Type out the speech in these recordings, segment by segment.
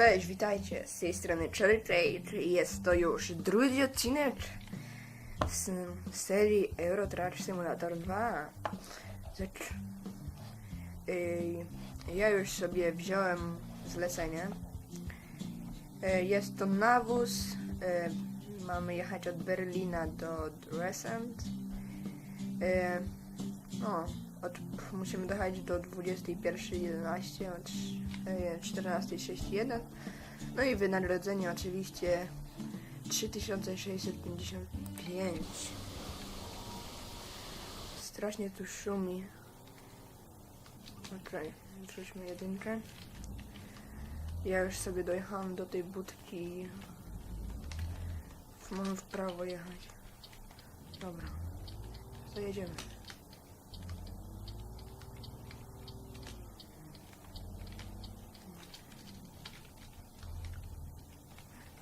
Cześć, witajcie. Z tej strony Cherry Trade. Jest to już drugi odcinek z serii Euro Truck Simulator 2. Rzecz. Yy, ja już sobie wziąłem zlecenie. Yy, jest to nawóz. Yy, mamy jechać od Berlina do Dresent. Yy, no, musimy dojechać do 21.11 od e, 14.61 no i wynagrodzenie oczywiście 3655 strasznie tu szumi. Okej, wrzućmy jedynkę. Ja już sobie dojechałem do tej budki. Mam w prawo jechać. Dobra to jedziemy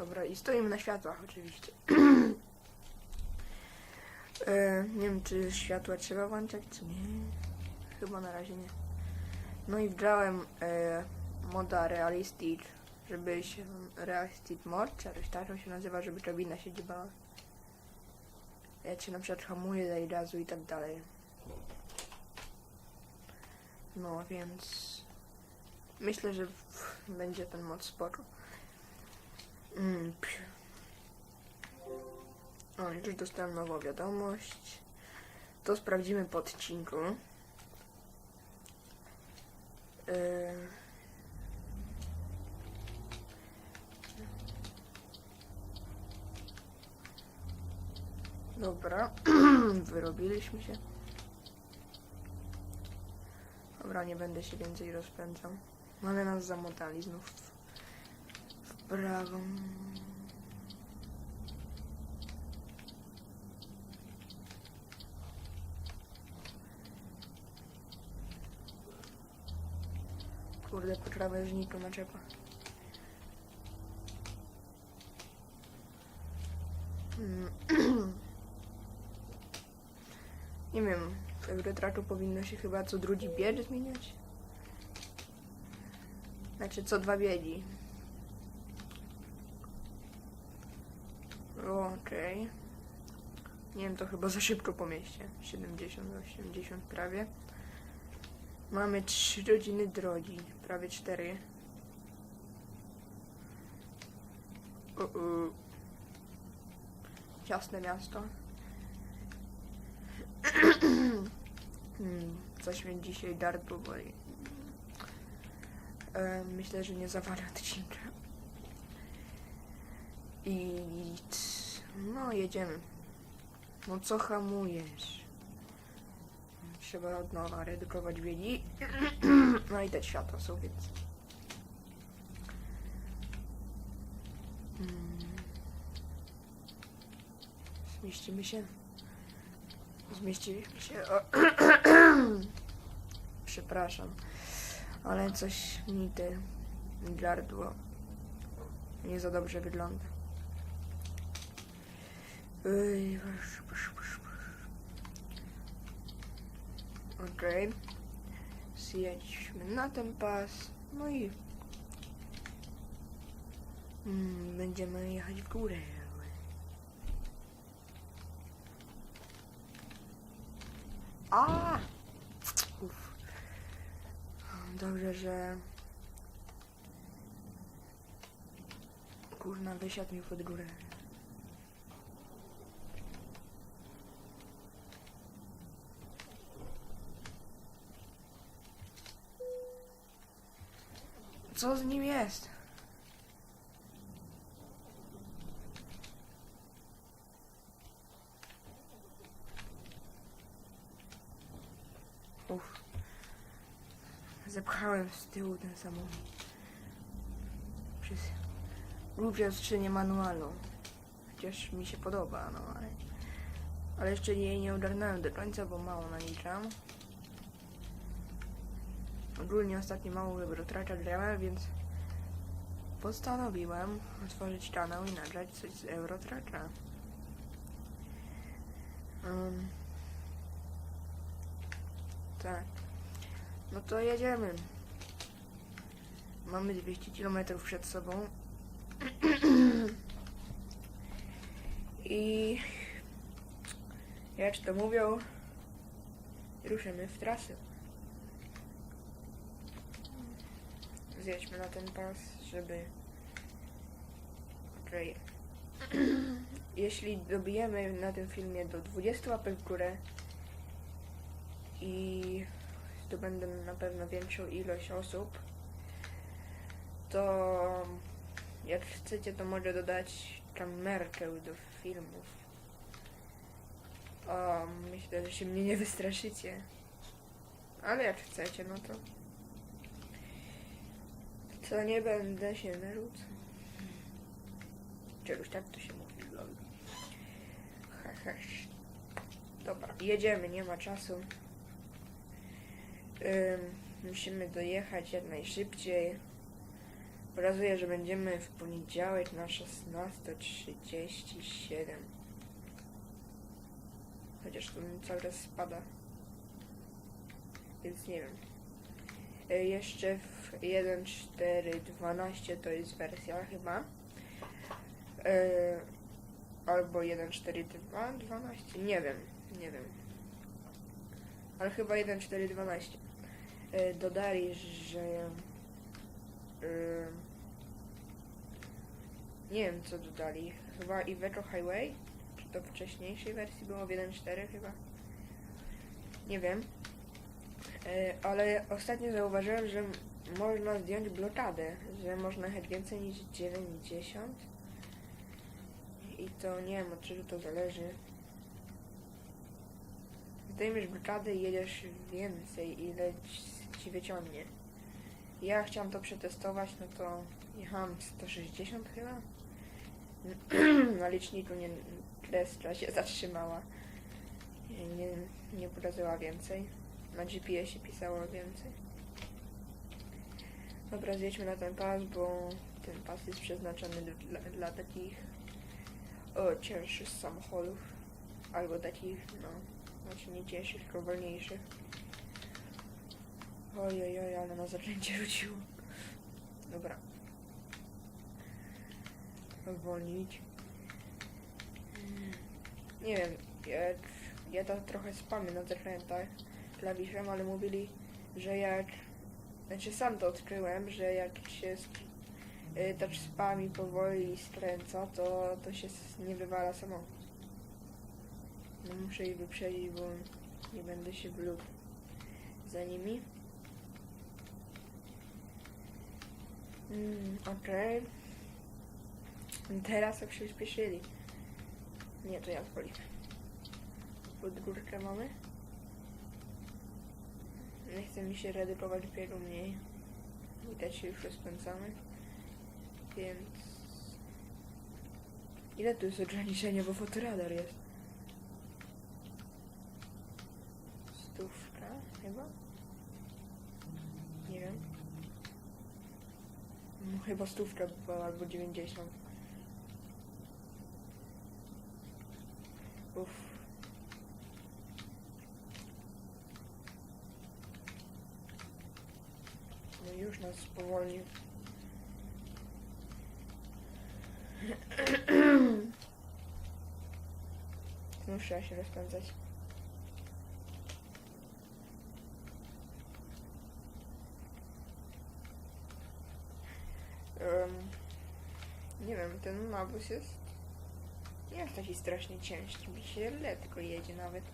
Dobra, i stoimy na światłach oczywiście. e, nie wiem, czy światła trzeba włączać, czy nie. Chyba na razie nie. No i wgrałem e, moda Realistic, żeby się Realistic Mod, czy jakoś tak się nazywa, żeby kabina się dziebała. Jak się na przykład hamuje, daje gazu i tak dalej. No więc myślę, że będzie ten mod spoko. Mm. O, już dostałem nową wiadomość. To sprawdzimy po odcinku. Dobra, wyrobiliśmy się. Dobra, nie będę się więcej rozpędzał. Ale nas zamotali znów prawą. Kurde, po krawężniku naczepa. Mm. Nie wiem, w Eurotracku powinno się chyba co drugi bieg zmieniać. Znaczy co dwa biegi. Okej. Nie wiem, to chyba za szybko po mieście. 70, 80 prawie. Mamy 3 godziny drogi. Prawie 4. U -u. Ciasne miasto. Hmm, Coś mnie dzisiaj gardło boli. E, myślę, że nie zawalę odcinka. I no jedziemy. No co hamujesz? Trzeba od nowa redukować biegi. No i te światła są, więc. Mm. Zmieścimy się. Zmieściliśmy się. O. Przepraszam, ale coś mi te gardło nie za dobrze wygląda. Okej. Zjedźmy na ten pas. No i mm, będziemy jechać w górę. A! Uf. Dobrze, że kurna wysiadł mi pod górę. Co z nim jest? Uff. Zepchałem z tyłu ten samochód. Przez głupio skrzynię manualną. Chociaż mi się podoba, no ale... Ale jeszcze jej nie ogarnąłem do końca, bo mało naliczam. Ogólnie ostatnio mało Eurotracka grałem, więc postanowiłem otworzyć kanał i nagrać coś z Eurotracka. Um, tak. No to jedziemy. Mamy 200 km przed sobą. I jak to mówią, ruszymy w trasę. Zjedźmy na ten pas, żeby... Okej. Jeśli dobijemy na tym filmie do 20 łapek w górę i zdobędę na pewno większą ilość osób, to jak chcecie, to mogę dodać kamerkę do filmów. O, myślę, że się mnie nie wystraszycie. Ale jak chcecie, no to... To nie będę się narzucał. Czegoś tak to się mówi, lol. Ha, ha. Dobra, jedziemy, nie ma czasu. Ym, musimy dojechać jak najszybciej. Pokazuje, że będziemy w poniedziałek na 16.37. Chociaż to mi cały czas spada. Więc nie wiem. Jeszcze w 1.4.12 to jest wersja chyba. Y, Albo 1.4.2.12. Nie wiem, nie wiem. Ale chyba 1.4.12. Y, Dodali, że y, nie wiem co dodali. Chyba Iveco Highway? Czy to wcześniejszej wersji było w 1.4 chyba? Nie wiem. E, ale ostatnio zauważyłem, że można zdjąć blokadę, że można jechać więcej niż 90. I to nie wiem od czego to zależy. Zdejmiesz blokadę i jedziesz więcej, ile ci- ci wyciągnie. Ja chciałam to przetestować, no to jechałam 160 chyba. Na liczniku nie, kreska się zatrzymała. Nie, nie pokazała więcej. Na GPS-ie pisało więcej. Dobra, zjedźmy na ten pas, bo ten pas jest przeznaczony dla, dla takich o, cięższych samochodów. Albo takich, no, znaczy nie cięższych, tylko wolniejszych. Oj, oj, ale na zaklęcie rzuciło. Dobra. Zwolnić. Mm, Nie wiem, jak ja to trochę spamię na zakrętach klawiszem, ale mówili, że jak znaczy sam to odkryłem, że jak się y, touch spami powoli skręca, to, to się nie wywala samochód. No muszę ich wyprzedzić, bo nie będę się wlókł za nimi. Mm, Okej. Teraz jak się przyspieszyli. Nie, to ja odpaliłem. Pod górkę mamy. Nie chce mi się redykować biegu mniej. Widać się już rozpędzamy. Więc... Ile tu jest ograniczenia, bo fotoradar jest? Stówka chyba? Nie wiem. No, chyba stówka albo 90. Uff. No już nas spowolnił. Trzeba się rozpędzać. Em, nie wiem, ten mabus jest... Nie jest taki strasznie ciężki, mi się lekko jedzie nawet.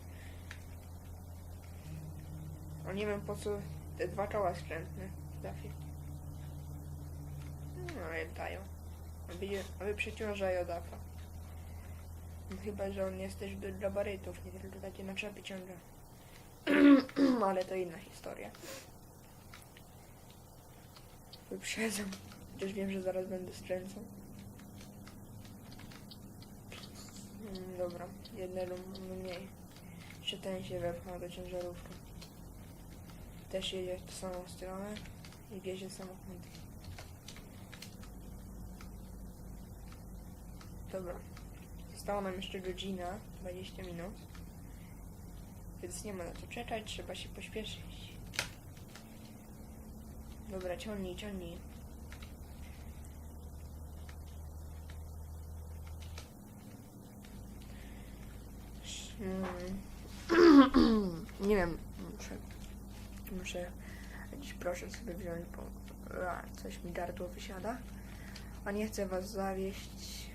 O nie wiem po co te dwa koła skrętne trafię. No ale dają. Aby, przeciążają dafa. No, chyba, że on jest też do gabarytów, nie tylko takie na czapy ciąga. ale to inna historia. Wyprzedzam. Chociaż wiem, że zaraz będę skręcał. Mm, dobra, jednego mniej. Jeszcze ten się wepchnął do ciężarówki. Też jedzie w tę samą stronę i wiezie samochód. Dobra. Została nam jeszcze godzina, 20 minut. Więc nie ma na co czekać, trzeba się pośpieszyć. Dobra, ciągnij, ciągnij. Hmm. nie wiem, muszę, muszę jakiś proszek sobie wziąć, bo a, coś mi gardło wysiada. A nie chcę was zawieść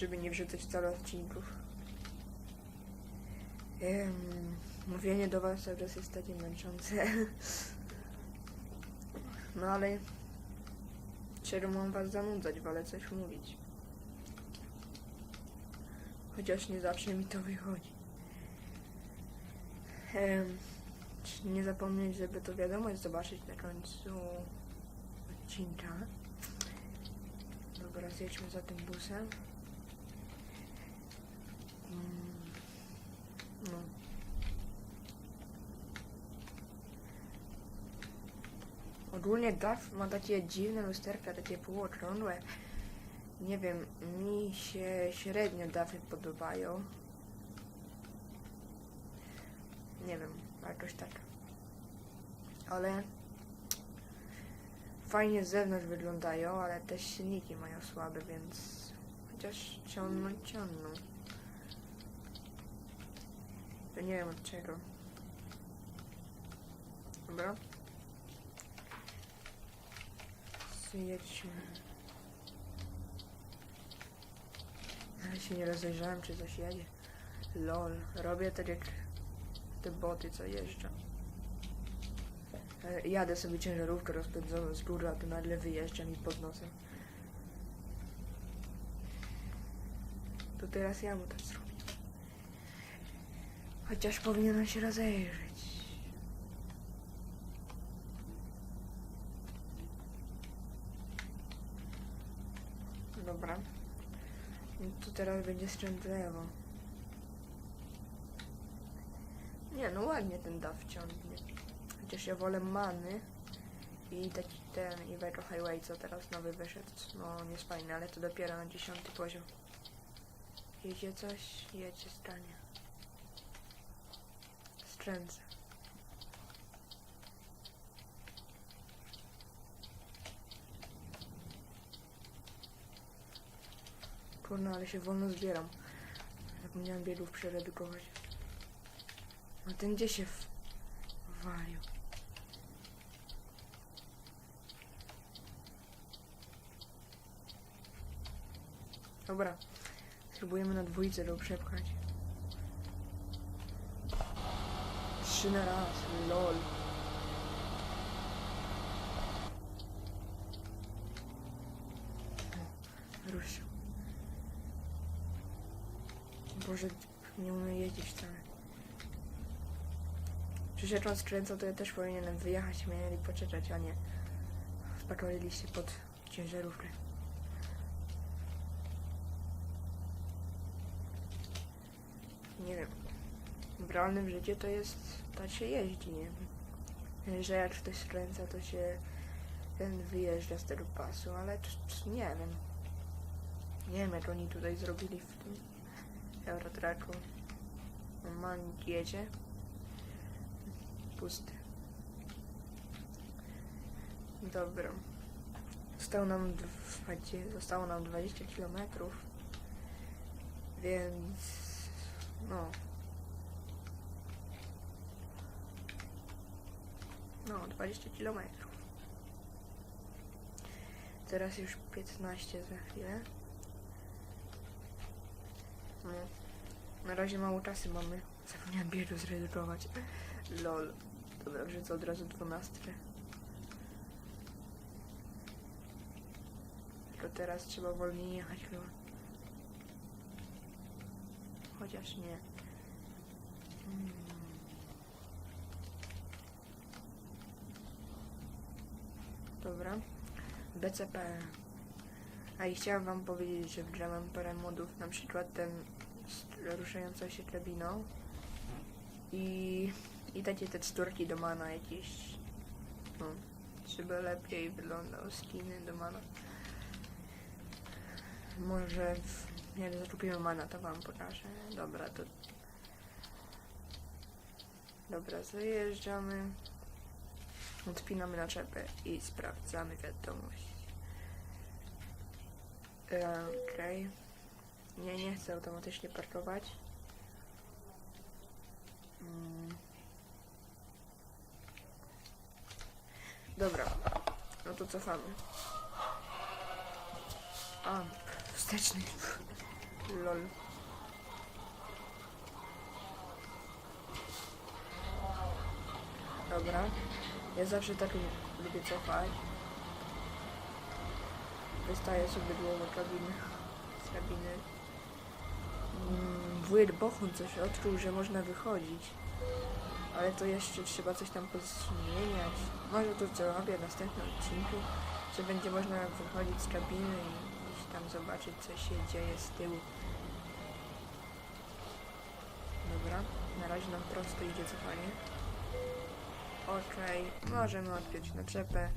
żeby nie wrzucać wcale odcinków. Em, mówienie do was czas jest takie męczące. No ale czego mam was zanudzać, wolę coś mówić. Chociaż nie zawsze mi to wychodzi. Czy nie zapomnieć, żeby to wiadomość zobaczyć na końcu odcinka. Dobra, zjedźmy za tym busem. Mm, No. Ogólnie DAF ma takie dziwne lusterka, takie półokrągłe. Nie wiem, mi się średnio DAFy podobają. Nie wiem, jakoś tak. Ale fajnie z zewnątrz wyglądają, ale też silniki mają słabe, więc chociaż ciągną, ciągną. To nie wiem od czego. Dobra. Zjedźmy. Ale się nie rozejrzałem, czy coś jedzie. Lol. Robię tak jak te boty, co jeżdżą. E, Jadę sobie ciężarówkę rozpędzoną z góry, a to nagle wyjeżdża mi pod nosem. To teraz ja mu tak zrobię. Chociaż powinienem się rozejrzeć. Dobra. No teraz będzie skręt lewo. Nie, no ładnie ten DAF ciągnie. Chociaż ja wolę many i taki ten Iveco Highway, co teraz nowy wyszedł. No, nie jest fajny, ale to dopiero na dziesiąty poziom. Jedzie coś? Jedzie stanie. Stręcę. Kurna, ale się wolno zbieram. Zapomniałem biegów przeredukować. A ten gdzie się walił? Dobra. Spróbujemy na dwójce go przepchać. Trzy na raz, lol. Boże, nie umiem jeździć wcale. Przecież jak on to ja też powinienem wyjechać, mieli poczekać, a nie wpakowaliście pod ciężarówkę. Nie wiem. W realnym życiu to jest, tak się jeździ, nie? Że jak ktoś skręca, to się ten wyjeżdża z tego pasu, ale nie wiem. Nie wiem, jak oni tutaj zrobili w tym Eurotracku. Manik jedzie. Pusty. Dobra. Zostało nam, dwadzie- zostało nam 20 km. Więc... No. No, 20 km. Teraz już 15 za chwilę. No. Na razie mało czasu mamy. Zapomniałem biegu zredukować. Lol. Dobra, wrzucę od razu 12. Tylko teraz trzeba wolniej jechać chyba. Chociaż nie. Mm. Dobra. BCP. A i chciałam wam powiedzieć, że w grze mam parę modów, na przykład ten z ruszającą się drabiną i, i takie teksturki do mana jakieś, no, żeby lepiej wyglądał skiny do mana. Może w, jak zakupimy mana, to wam pokażę. Dobra, to... Dobra, zajeżdżamy. Odpinamy naczepę i sprawdzamy wiadomość. Okej. Okay. Nie, nie chcę automatycznie parkować. Mm. Dobra. No to cofamy. A, wsteczny. Lol. Dobra. Ja zawsze tak lubię cofać. Wystaję sobie długo kabiny. Z kabiny. Mm, Bochun coś odkrył, że można wychodzić. Ale to jeszcze trzeba coś tam pozmieniać. Może to zrobię w następnym odcinku, że będzie można wychodzić z kabiny i tam zobaczyć co się dzieje z tyłu. Dobra, na razie nam prosto idzie cofanie. Okej, możemy odpiąć naczepę.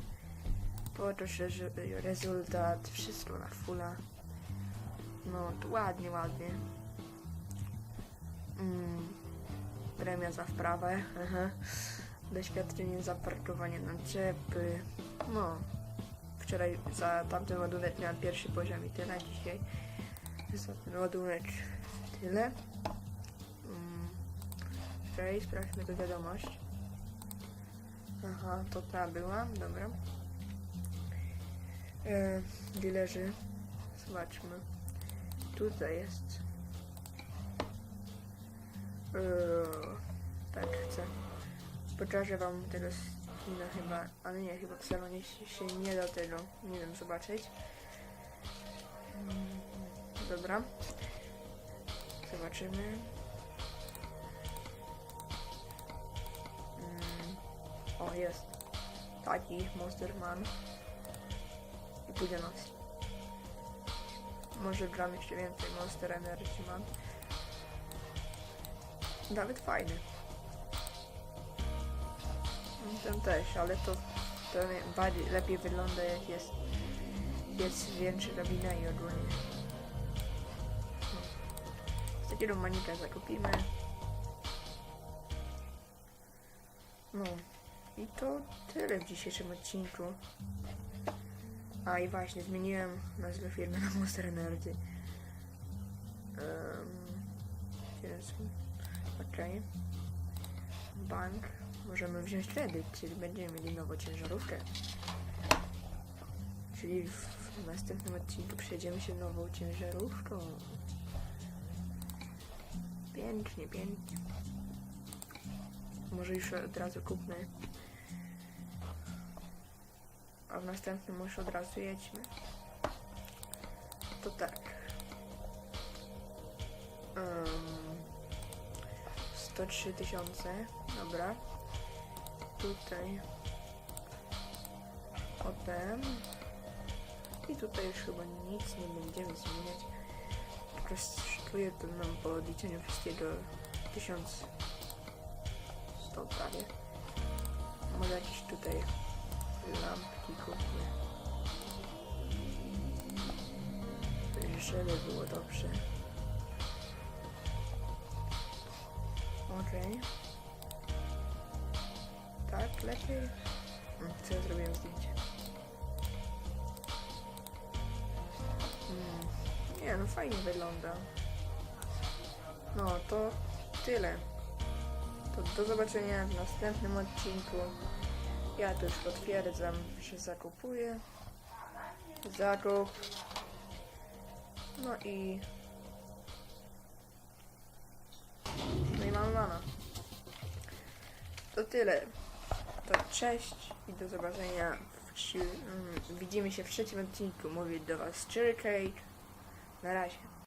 Że rezultat, wszystko na fulla. No, to ładnie, ładnie. Mm, premia za wprawę. Doświadczenie za parkowanie naczepy. No, wczoraj za tamten ładunek miałem pierwszy poziom i tyle. Dzisiaj za ten ładunek tyle. Mm, Okej, sprawdźmy tę wiadomość. Aha, to ta była, dobra. E, dealerzy, zobaczmy. Tutaj jest. E, tak, chcę. Pokażę wam tego skina chyba, ale nie, chyba w salonie się, się nie da tego, nie wiem, zobaczyć. Mm, Dobra. Zobaczymy. Mm, O, jest. Taki Monster Man. I pójdzie noc. Może gram jeszcze więcej Monster Energy Man. Nawet fajny. Ten też, ale to, to bardziej, lepiej wygląda jak jest jest większa kabina i ogólnie. Z takiego manika zakupimy. No i to tyle w dzisiejszym odcinku. A i właśnie, zmieniłem nazwę firmy na Monster Energy. Um, okej. Bank. Możemy wziąć kredyt, czyli będziemy mieli nową ciężarówkę. Czyli w, w następnym odcinku przejdziemy się nową ciężarówką. Pięknie, pięknie. Może już od razu kupmy. A w następnym już od razu jedźmy. To tak. Um, 103 tysiące. Dobra. Tutaj. Potem. I tutaj już chyba nic nie będziemy zmieniać. Kosztuje to nam po odliczeniu wszystkiego 1100 prawie. Może jakieś tutaj lampki kupmy. Żeby było dobrze. Okej. Tak, lepiej. Mm, Co ja zrobiłem zdjęcie? Mm, Nie, no fajnie wygląda. No, to tyle. To do zobaczenia w następnym odcinku. Ja już potwierdzam, że zakupuję. Zakup. No i... No i mamy mana. To tyle. To cześć i do zobaczenia. W, mm, widzimy się w trzecim odcinku. Mówię do Was Cherry Cake. Na razie.